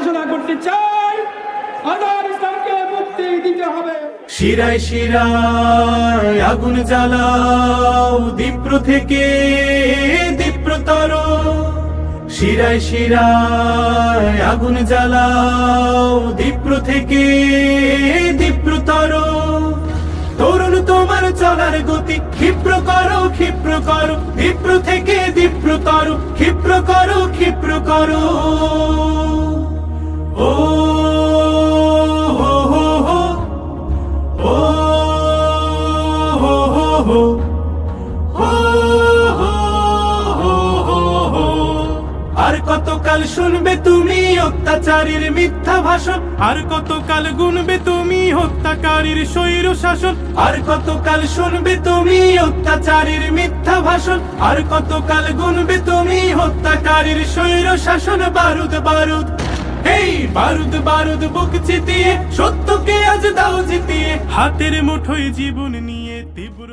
ঘোষণা করতে চাই, আজাদ ইসলামকে মুক্তি দিতে হবে। শিরায় শিরায় আগুন জ্বালাও, দীপ্র থেকে দীপ্রতর। শিরায় শিরায় আগুন জ্বালাও, দীপ্র থেকে দীপ্রতর। তরুণ, তোমার চলার গতি ক্ষিপ্র করো ক্ষিপ্র করো। দীপ্র থেকে দীপ্রতর, ক্ষিপ্র করো ক্ষিপ্র করো। আর কতকাল শুনবে তুমি অত্যাচারীর মিথ্যা ভাষণ? আর কতকাল গুনবে তুমি হত্যাকারীর স্বৈর শাসন? আর কতকাল শুনবে তুমি অত্যাচারীর মিথ্যা ভাষণ? আর কতকাল গুনবে তুমি হত্যাকারীর স্বৈর শাসন? বারুদ বারুদ। এই বারুদ বারুদ বুক চিতিয়ে সত্যকে আজ দাও জিতিয়ে। হাতের মুঠোয় জীবন নিয়ে তীব্র